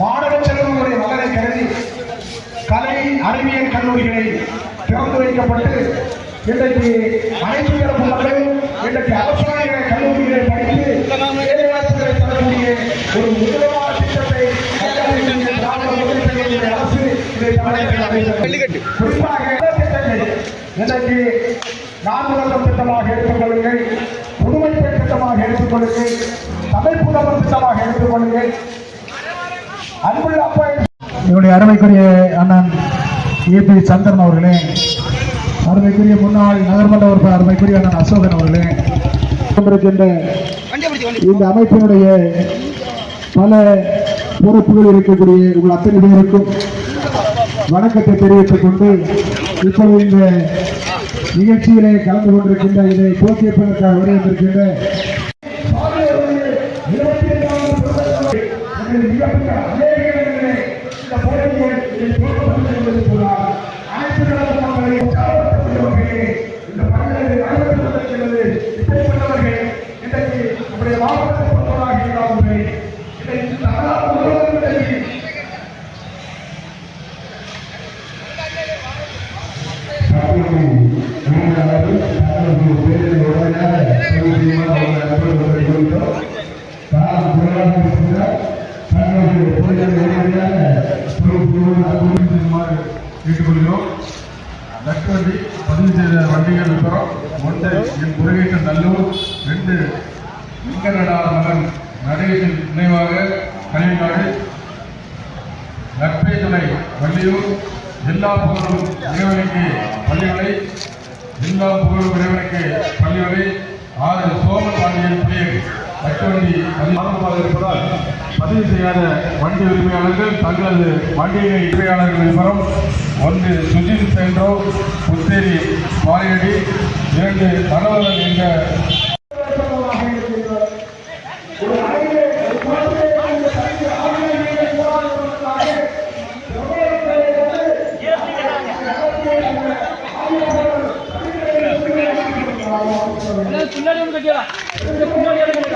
மாணவ செல்வங்களுடைய நலனை கருதி கலை அறிவியல் கல்லூரிகளை திறந்து வைக்கப்பட்டு இன்றைக்கு அனைத்து தரப்பு மக்களும் இன்றைக்கு அரசாங்க கல்லூரிகளை படித்து வேலைவாய்ப்புகளை தரக்கூடிய ஒரு முதலமான திட்டத்தை அரசு. குறிப்பாக இன்றைக்கு நான்கு வருடம் திட்டமாக எடுத்துக்கொள்ளுங்கள் புதுமைப்பெண் திட்டமாக எடுத்துக்கொள்ளுங்கள் தமிழ் புதவர் திட்டமாக எடுத்துக்கொள்ளுங்கள் என்னுடைய அருமைக்குரிய அண்ணன் ஏபி சந்திரன் அவர்களே அருமைக்குரிய முன்னாள் நகர்மன்ற உறுப்பினர் அருமைக்குரிய அண்ணன் அசோகன் அவர்களே இந்த அமைப்பினுடைய பல பொறுப்புகள் இருக்கக்கூடிய உங்கள் அத்தனை பேருக்கும் வணக்கத்தை தெரிவித்துக் கொண்டு இப்பொழுது இந்த நிகழ்ச்சியிலே கலந்து கொண்டிருக்கின்ற இதை போக்கியப்பதற்காக வருகின்றிருக்கின்ற மிகப்பெரிய இதை தோற்கடித்து என்பது சொன்னால் அனைத்து தரப்பு மக்களை உற்சாகப்படுத்தக்கூடிய வகையிலே இந்த பணிகளை நடைபெற்றுள்ளது இப்படிப்பட்டவர்கள் இன்றைக்கு நம்முடைய மாவட்டத்தை பொறுத்தவராக இருக்கிறார்கள் இன்றைக்கு இந்த அகலாப்பு உலகத்திலே கேட்டுக்கொள்கிறோம். லட்சவண்டி பதிவு செய்த வண்டிகள் விவரம் ஒன்று என் முருகேசன் நல்லூர் ரெண்டு வெங்கடடா மகன் நடேசன் நினைவாக கலைநாடு நட்பே துணை வள்ளியூர் எல்லா புகழும் இறைவனுக்கு பள்ளிவலை எல்லா புகழும் இறைவனுக்கு பள்ளிவலை ஆறு சோமன் பாண்டியன் பிள்ளைகள் லட்சவண்டி அதிகமாக இருப்பதால் பதிவு செய்யாத வண்டி உரிமையாளர்கள் தங்களது வண்டியை உரிமையாளர்கள் விவரம் ஒன்று சுஜித் சென்றோ புத்தேரி பாரியடி இரண்டு தனவரன் என்ற பின்னாடி வந்து கட்டியா பின்னாடி எடுக்கணும்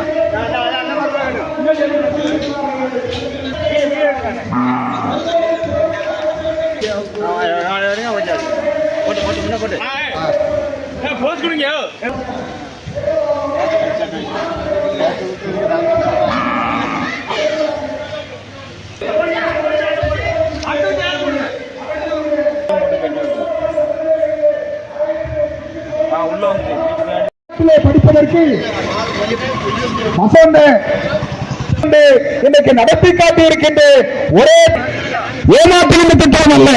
போஸ்ட் கொடுங்க நாட்டிலே படிப்பதற்கு வசந்த இன்றைக்கு நடத்தி காட்டியிருக்கின்ற ஒரே ஏமாற்று திட்டம் அல்ல.